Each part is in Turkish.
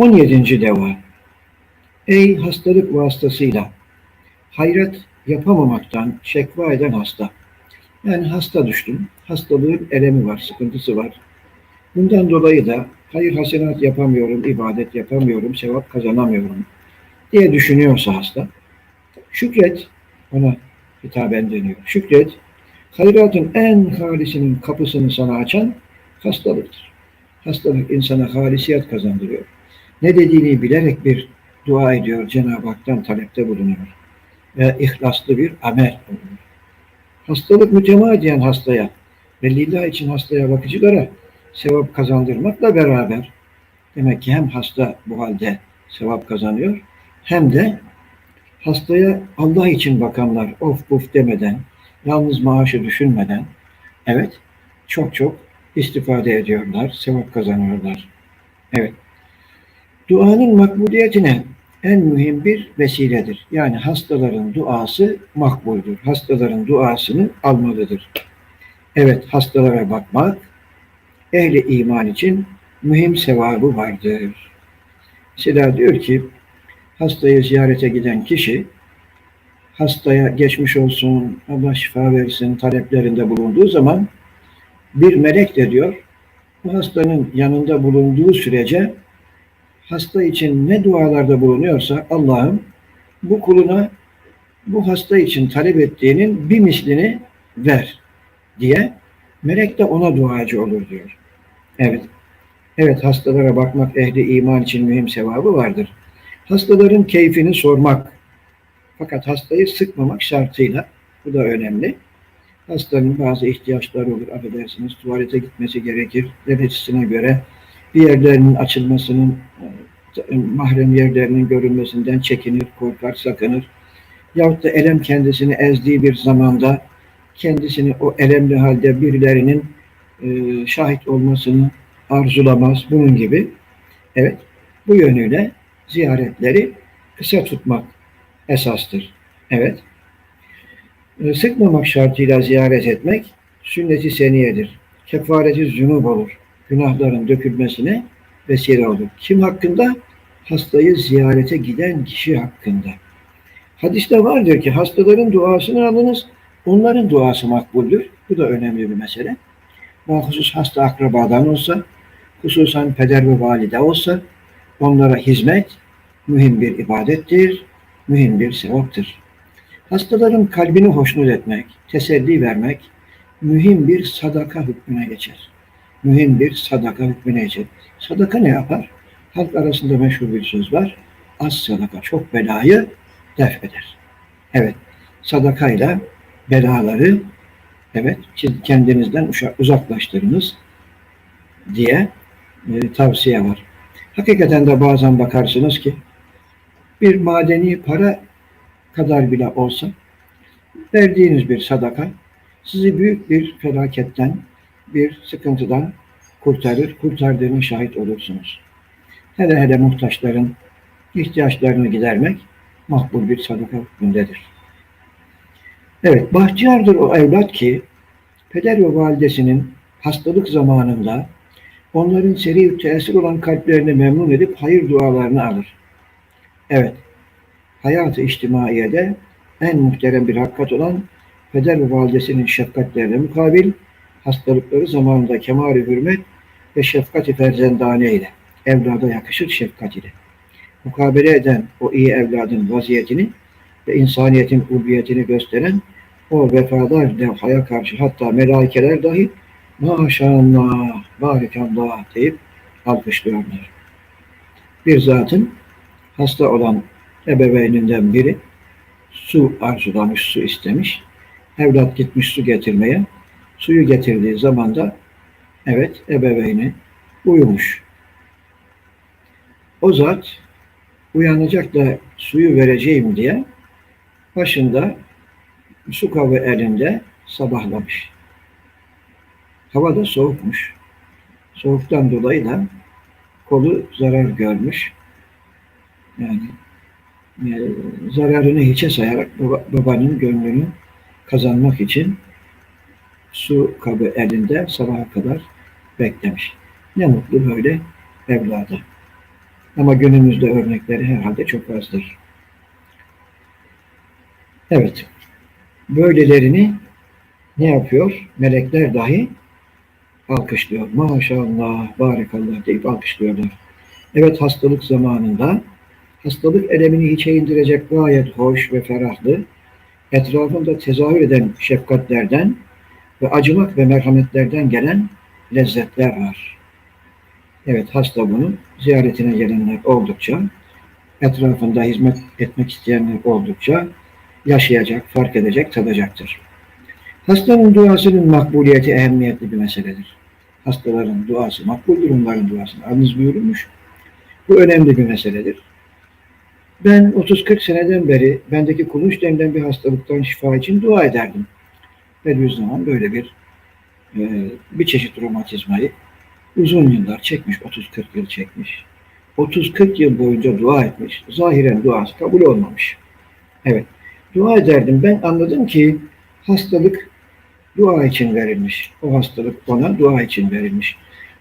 17. deva. Ey hastalık vasıtasıyla hayret yapamamaktan şekva eden hasta. Yani hasta düştüm. Hastalığın elemi var, sıkıntısı var. Bundan dolayı da hayır hasenat yapamıyorum, ibadet yapamıyorum, sevap kazanamıyorum diye düşünüyorsa hasta. Şükret, ona hitaben deniyor. Şükret, hayratın en halisinin kapısını sana açan hastalıktır. Hastalık insana halisiyet kazandırıyor. Ne dediğini bilerek bir dua ediyor, Cenab-ı Hak'tan talepte bulunuyor. Ve ihlaslı bir amel bulunuyor. Hastalık mütemadiyen hastaya ve lillah için hastaya bakıcılara sevap kazandırmakla beraber demek ki hem hasta bu halde sevap kazanıyor hem de hastaya Allah için bakanlar of buf demeden yalnız maaşı düşünmeden evet çok çok istifade ediyorlar, sevap kazanıyorlar. Evet. Duanın makbuliyetine en mühim bir vesiledir. Yani hastaların duası makbuldür. Hastaların duasını almalıdır. Evet, hastalara bakmak ehli iman için mühim sevabı vardır. Mesela diyor ki hastayı ziyarete giden kişi hastaya geçmiş olsun, Allah şifa versin taleplerinde bulunduğu zaman bir melek de diyor bu hastanın yanında bulunduğu sürece hasta için ne dualarda bulunuyorsa Allah'ım bu kuluna bu hasta için talep ettiğinin bir mislini ver diye melek de ona duacı olur diyor. Evet. Evet hastalara bakmak ehli iman için mühim sevabı vardır. Hastaların keyfini sormak fakat hastayı sıkmamak şartıyla bu da önemli. Hastanın bazı ihtiyaçları olur. Affedersiniz tuvalete gitmesi gerekir. Derecesine göre bir yerlerinin açılmasının mahrem yerlerinin görünmesinden çekinir, korkar, sakınır. Yahut da elem kendisini ezdiği bir zamanda kendisini o elemli halde birilerinin e, şahit olmasını arzulamaz. Bunun gibi. Evet. Bu yönüyle ziyaretleri kısa tutmak esastır. Evet. E, sıkmamak şartıyla ziyaret etmek sünnet-i seniyedir. Kefareti zünub olur. Günahların dökülmesine vesile olur. Kim hakkında? Hastayı ziyarete giden kişi hakkında. Hadiste vardır ki hastaların duasını alınız, onların duası makbuldür. Bu da önemli bir mesele. Mahsus hasta akrabadan olsa, hususan peder ve valide olsa, onlara hizmet mühim bir ibadettir, mühim bir sevaptır. Hastaların kalbini hoşnut etmek, teselli vermek, mühim bir sadaka hükmüne geçer. Mühim bir sadaka hükmüne geçer. Sadaka ne yapar? Halk arasında meşhur bir söz var. Az sadaka çok belayı def eder. Evet, sadakayla belaları evet kendinizden uzaklaştırınız diye e, tavsiye var. Hakikaten de bazen bakarsınız ki bir madeni para kadar bile olsa verdiğiniz bir sadaka sizi büyük bir felaketten, bir sıkıntıdan kurtarır, kurtardığına şahit olursunuz. Hele hele muhtaçların ihtiyaçlarını gidermek makbul bir sadaka hükmündedir. Evet, bahtiyardır o evlat ki peder ve validesinin hastalık zamanında onların seri tesir olan kalplerini memnun edip hayır dualarını alır. Evet, hayatı içtimaiyede en muhterem bir hakikat olan peder ve validesinin şefkatlerine mukabil hastalıkları zamanında kemal hürmet ve şefkat-i ferzendane ile evlada yakışır şefkat ile. Mukabele eden o iyi evladın vaziyetini ve insaniyetin ulviyetini gösteren o vefadar levhaya karşı hatta melaikeler dahi maşallah, barikallah deyip alkışlıyorlar. Bir zatın hasta olan ebeveyninden biri su arzulamış, su istemiş. Evlat gitmiş su getirmeye. Suyu getirdiği zaman da evet ebeveyni uyumuş. O zat uyanacak da suyu vereceğim diye başında su kabı elinde sabahlamış. Hava da soğukmuş. Soğuktan dolayı da kolu zarar görmüş. Yani e, zararını hiçe sayarak baba, babanın gönlünü kazanmak için su kabı elinde sabaha kadar beklemiş. Ne mutlu böyle evlada. Ama günümüzde örnekleri herhalde çok azdır. Evet. Böylelerini ne yapıyor? Melekler dahi alkışlıyor. Maşallah, barakallah deyip alkışlıyorlar. Evet hastalık zamanında hastalık elemini hiçe indirecek gayet hoş ve ferahlı, etrafında tezahür eden şefkatlerden ve acımak ve merhametlerden gelen lezzetler var. Evet hasta bunu ziyaretine gelenler oldukça, etrafında hizmet etmek isteyenler oldukça yaşayacak, fark edecek, tadacaktır. Hastanın duasının makbuliyeti ehemmiyetli bir meseledir. Hastaların duası makbuldür, onların duasını alınız buyurulmuş. Bu önemli bir meseledir. Ben 30-40 seneden beri bendeki kulunç denilen bir hastalıktan şifa için dua ederdim. Bediüzzaman böyle bir e, bir çeşit romatizmayı uzun yıllar çekmiş, 30-40 yıl çekmiş. 30-40 yıl boyunca dua etmiş. Zahiren duası kabul olmamış. Evet. Dua ederdim. Ben anladım ki hastalık dua için verilmiş. O hastalık ona dua için verilmiş.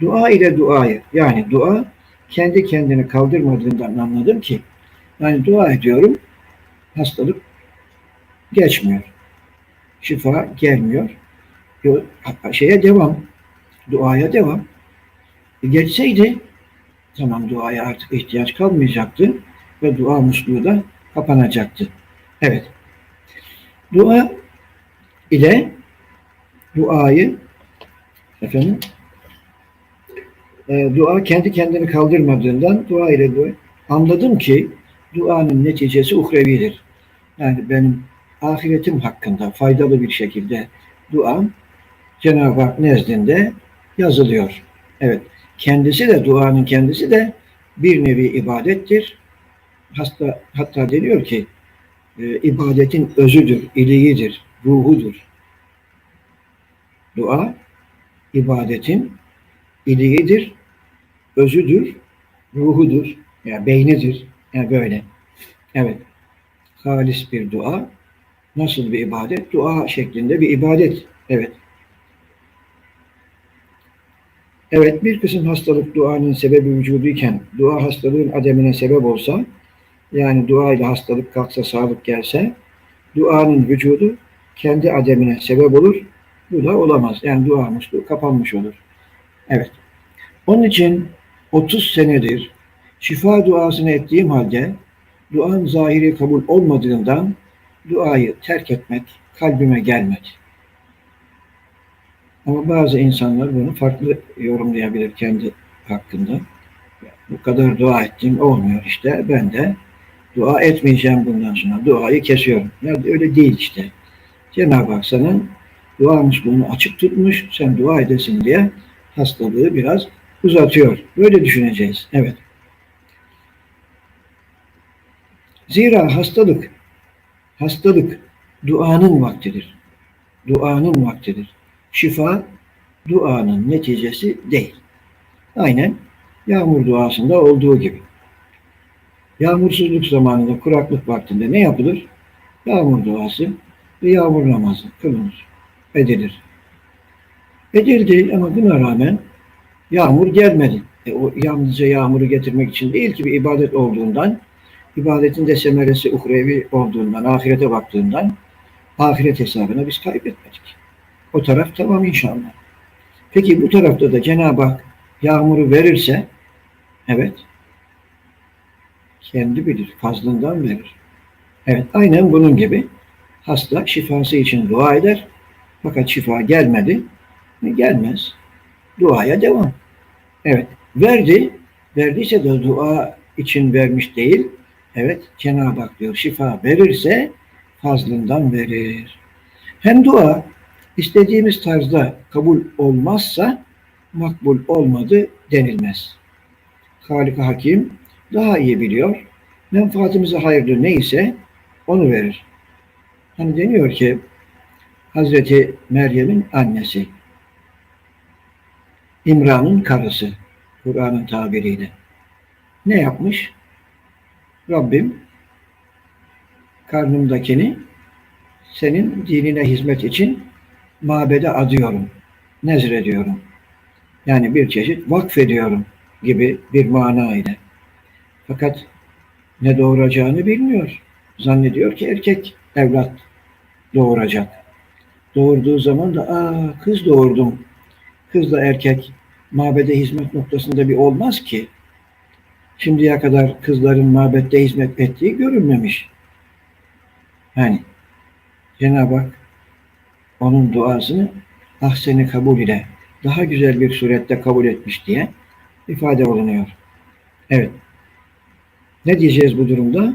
Dua ile duayı yani dua kendi kendini kaldırmadığından anladım ki yani dua ediyorum hastalık geçmiyor. Şifa gelmiyor. Şeye devam. Duaya devam. E geçseydi tamam duaya artık ihtiyaç kalmayacaktı ve dua musluğu da kapanacaktı. Evet. Dua ile duayı efendim e, dua kendi kendini kaldırmadığından dua ile dua anladım ki duanın neticesi uhrevidir. Yani benim ahiretim hakkında faydalı bir şekilde duam Cenab-ı Hak nezdinde yazılıyor. Evet. Kendisi de duanın kendisi de bir nevi ibadettir. Hasta, hatta deniyor ki e, ibadetin özüdür, iliğidir, ruhudur. Dua ibadetin iliğidir, özüdür, ruhudur, yani beynidir. Yani böyle. Evet. Halis bir dua. Nasıl bir ibadet? Dua şeklinde bir ibadet. Evet. Evet, bir kısım hastalık duanın sebebi vücuduyken dua hastalığın ademine sebep olsa, yani dua ile hastalık kalksa, sağlık gelse, duanın vücudu kendi ademine sebep olur. Bu da olamaz. Yani dua musluğu kapanmış olur. Evet. Onun için 30 senedir şifa duasını ettiğim halde duanın zahiri kabul olmadığından duayı terk etmek kalbime gelmedi. Ama bazı insanlar bunu farklı yorumlayabilir kendi hakkında. Bu kadar dua ettiğim olmuyor işte. Ben de dua etmeyeceğim bundan sonra. Duayı kesiyorum. Ya öyle değil işte. Cenab-ı Hak senin dua musluğunu açık tutmuş. Sen dua edesin diye hastalığı biraz uzatıyor. Böyle düşüneceğiz. Evet. Zira hastalık, hastalık duanın vaktidir. Duanın vaktidir. Şifa duanın neticesi değil. Aynen yağmur duasında olduğu gibi. Yağmursuzluk zamanında, kuraklık vaktinde ne yapılır? Yağmur duası ve yağmur namazı kılınır, edilir. Edildi ama buna rağmen yağmur gelmedi. E, o yalnızca yağmuru getirmek için değil ki bir ibadet olduğundan ibadetin de semeresi uhrevi olduğundan, ahirete baktığından ahiret hesabına biz kaybetmedik. O taraf tamam inşallah. Peki bu tarafta da Cenab-ı Hak yağmuru verirse evet kendi bilir, fazlından verir. Evet aynen bunun gibi hasta şifası için dua eder fakat şifa gelmedi gelmez. Duaya devam. Evet verdi verdiyse de dua için vermiş değil Evet Cenab-ı Hak diyor şifa verirse fazlından verir. Hem dua istediğimiz tarzda kabul olmazsa makbul olmadı denilmez. halik Hakim daha iyi biliyor. Menfaatimize hayırlı neyse onu verir. Hani deniyor ki Hazreti Meryem'in annesi İmran'ın karısı Kur'an'ın tabiriyle ne yapmış? Rabbim karnımdakini senin dinine hizmet için mabede adıyorum, nezrediyorum. Yani bir çeşit vakfediyorum gibi bir mana ile. Fakat ne doğuracağını bilmiyor. Zannediyor ki erkek evlat doğuracak. Doğurduğu zaman da aa kız doğurdum. Kızla erkek mabede hizmet noktasında bir olmaz ki. Şimdiye kadar kızların mabette hizmet ettiği görülmemiş. Yani Cenab-ı Hak onun duasını ahseni kabul ile daha güzel bir surette kabul etmiş diye ifade olunuyor. Evet. Ne diyeceğiz bu durumda?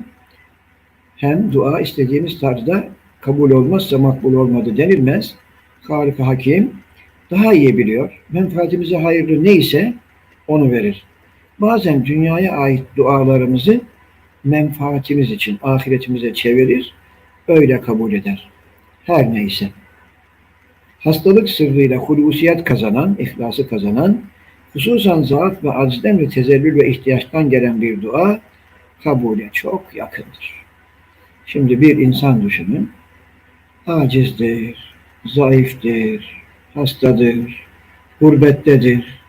Hem dua istediğimiz tarzda kabul olmazsa makbul olmadı denilmez. Harika Hakim daha iyi biliyor. Menfaatimize hayırlı neyse onu verir. Bazen dünyaya ait dualarımızı menfaatimiz için, ahiretimize çevirir, öyle kabul eder. Her neyse. Hastalık sırrıyla hulusiyet kazanan, ihlası kazanan, hususan zaaf ve acizden ve tezellül ve ihtiyaçtan gelen bir dua kabule çok yakındır. Şimdi bir insan düşünün, acizdir, zayıftır, hastadır, gurbettedir,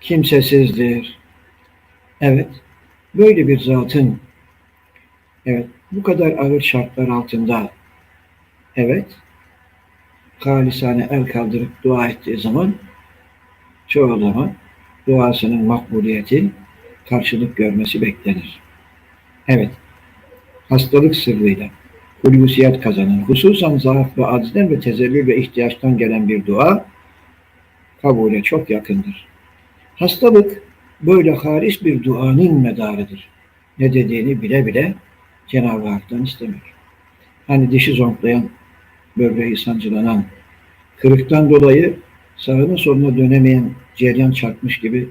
kimsesizdir. Evet, böyle bir zatın evet bu kadar ağır şartlar altında evet halisane el kaldırıp dua ettiği zaman çoğu zaman duasının makbuliyeti karşılık görmesi beklenir. Evet, hastalık sırrıyla hulusiyet kazanan, hususan zaaf ve acizden ve tezellül ve ihtiyaçtan gelen bir dua kabule çok yakındır. Hastalık böyle haris bir duanın medarıdır. Ne dediğini bile bile Cenab-ı Hak'tan istemiyor. Hani dişi zonklayan, böbreği sancılanan, kırıktan dolayı sağına soluna dönemeyen ceryan çarpmış gibi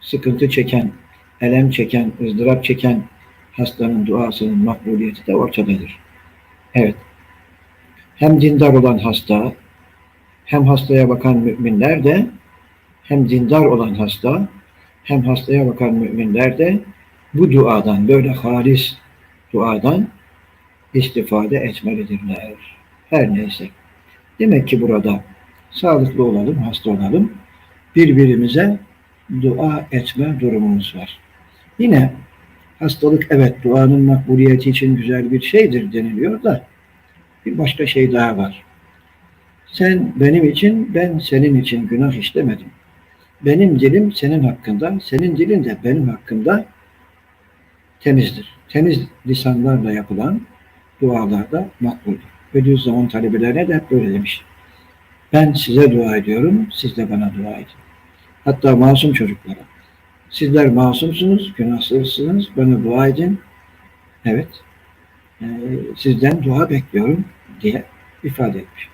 sıkıntı çeken, elem çeken, ızdırap çeken hastanın duasının makbuliyeti de ortadadır. Evet. Hem dindar olan hasta, hem hastaya bakan müminler de, hem dindar olan hasta, hem hastaya bakan müminler de bu duadan, böyle halis duadan istifade etmelidirler. Her neyse. Demek ki burada sağlıklı olalım, hasta olalım. Birbirimize dua etme durumumuz var. Yine hastalık evet duanın makbuliyeti için güzel bir şeydir deniliyor da bir başka şey daha var. Sen benim için, ben senin için günah işlemedim. Benim dilim senin hakkında, senin dilin de benim hakkında temizdir. Temiz lisanlarla yapılan dualarda makbuldür. Bediüzzaman talebelerine de hep böyle demiş. Ben size dua ediyorum, siz de bana dua edin. Hatta masum çocuklara. Sizler masumsunuz, günahsızsınız, bana dua edin. Evet, e, sizden dua bekliyorum diye ifade etmiş.